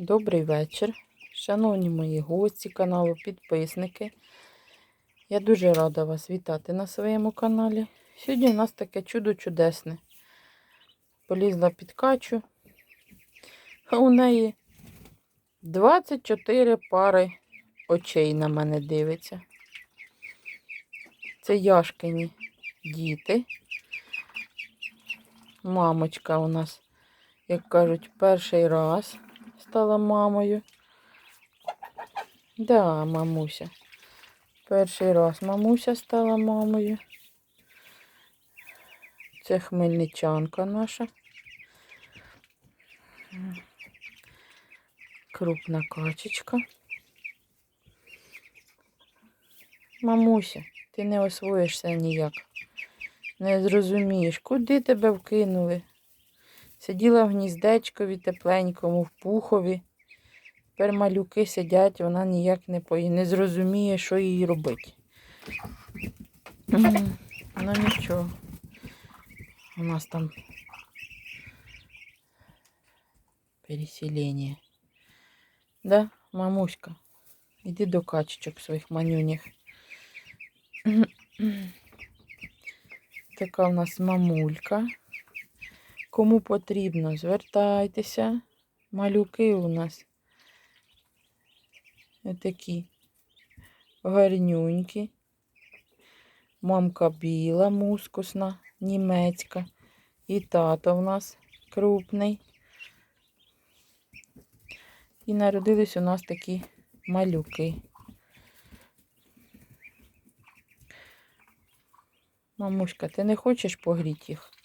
Добрий вечір, шановні мої гості каналу, підписники. Я дуже рада вас вітати на своєму каналі. Сьогодні у нас таке чудо чудесне. Полізла під качу, а у неї 24 пари очей на мене дивиться. Це Яшкині діти. Мамочка у нас, як кажуть, перший раз стала мамою. Да, мамуся. Перший раз мамуся стала мамою. Це хмельничанка наша. Крупна качечка. Мамуся, ти не освоїшся ніяк. Не зрозумієш, куди тебе вкинули. Сиділа в гніздечкові тепленькому, в пухові. Тепер малюки сидять, вона ніяк не пої... не зрозуміє, що їй робити. Ну нічого. У нас там переселення. Да, мамуська? Іди до качечок своїх манюніх. Така у нас мамулька. Кому потрібно, звертайтеся. Малюки у нас такі гарнюнькі. Мамка біла, мускусна, німецька. І тато у нас крупний. І народились у нас такі малюки. Мамуська, ти не хочеш погріти їх?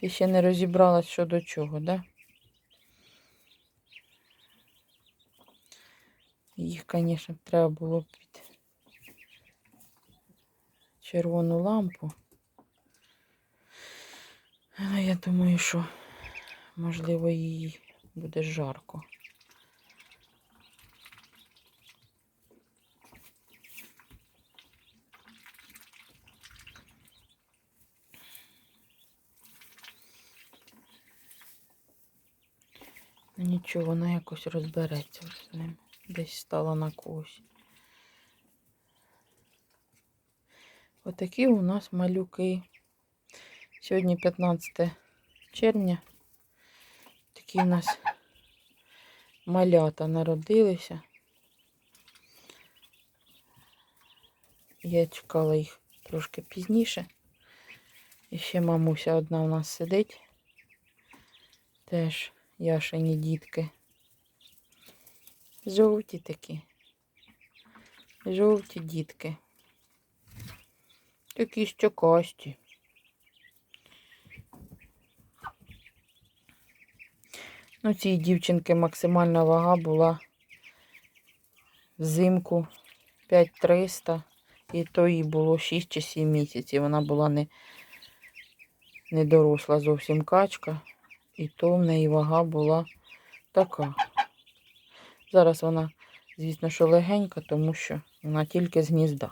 Ти ще не розібралась що до чого, да? Їх, звісно, треба було під червону лампу. Але я думаю, що можливо їй буде жарко. Нічого, вона якось розбереться з ним. Десь стала на когось. Отакі у нас малюки. Сьогодні 15 червня. Такі у нас малята народилися. Я чекала їх трошки пізніше. І ще мамуся одна у нас сидить. Теж Яшині дітки. Жовті такі. Жовті дітки. Такі щокості. Ну, цій дівчинки максимальна вага була взимку 5300. І то їй було 6 чи 7 місяців. Вона була не, не доросла зовсім качка. І то в неї вага була така. Зараз вона, звісно, що легенька, тому що вона тільки з гнізда.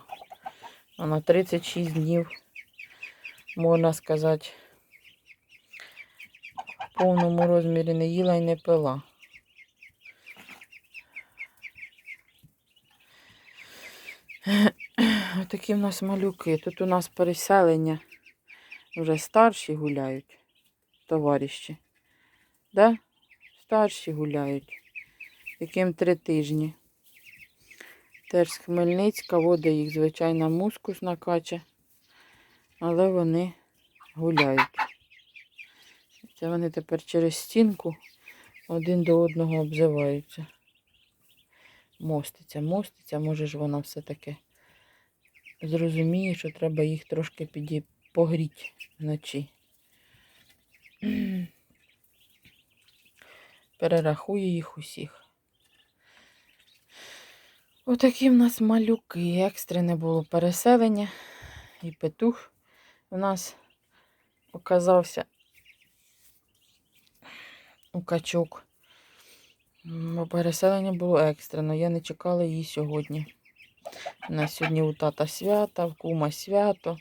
Вона 36 днів, можна сказати, в повному розмірі не їла і не пила. Отакі в нас малюки. Тут у нас переселення вже старші гуляють, товариші. Да? Старші гуляють. Яким три тижні. Теж з Хмельницька, вода їх, звичайна, мускусна кача, але вони гуляють. Це вони тепер через стінку один до одного обзиваються. Моститься, моститься, може ж вона все-таки зрозуміє, що треба їх трошки піді... погріти вночі. Перерахую їх усіх. Отакі в нас малюки. Екстрене було переселення. І петух у нас оказався у качок. Бо переселення було екстрено. Я не чекала її сьогодні. У нас сьогодні у тата свята, в кума свято,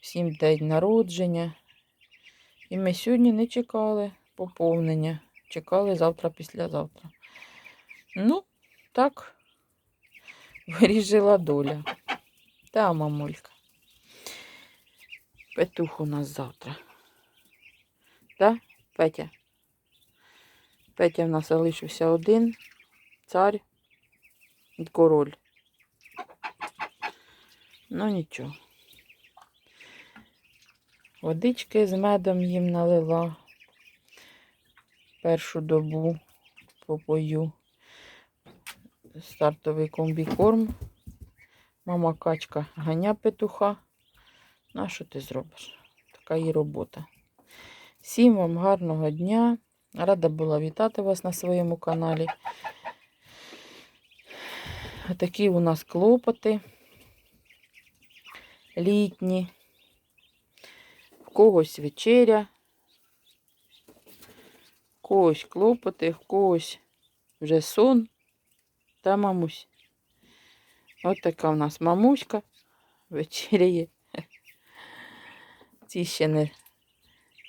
всім день народження. І ми сьогодні не чекали поповнення. Чекали завтра, післязавтра. Ну, так вирішила доля. Та, мамулька. Петух у нас завтра. Да, Петя? Петя в нас залишився один. Цар і король. Ну нічого. Водички з медом їм налила. Першу добу попою. Стартовий комбікорм. Мама качка ганя петуха. На що ти зробиш? Така і робота. Всім вам гарного дня. Рада була вітати вас на своєму каналі. Такі у нас клопоти літні. В когось вечеря, когось клопоти, в когось вже сон та мамусь. От така в нас мамуська вечеряє. Ці ще не,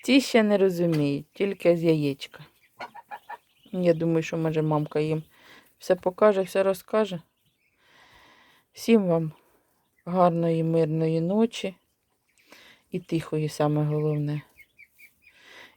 ці ще не розуміють, тільки з яєчка. Я думаю, що може мамка їм все покаже, все розкаже. Всім вам гарної, мирної ночі і тихої, саме головне.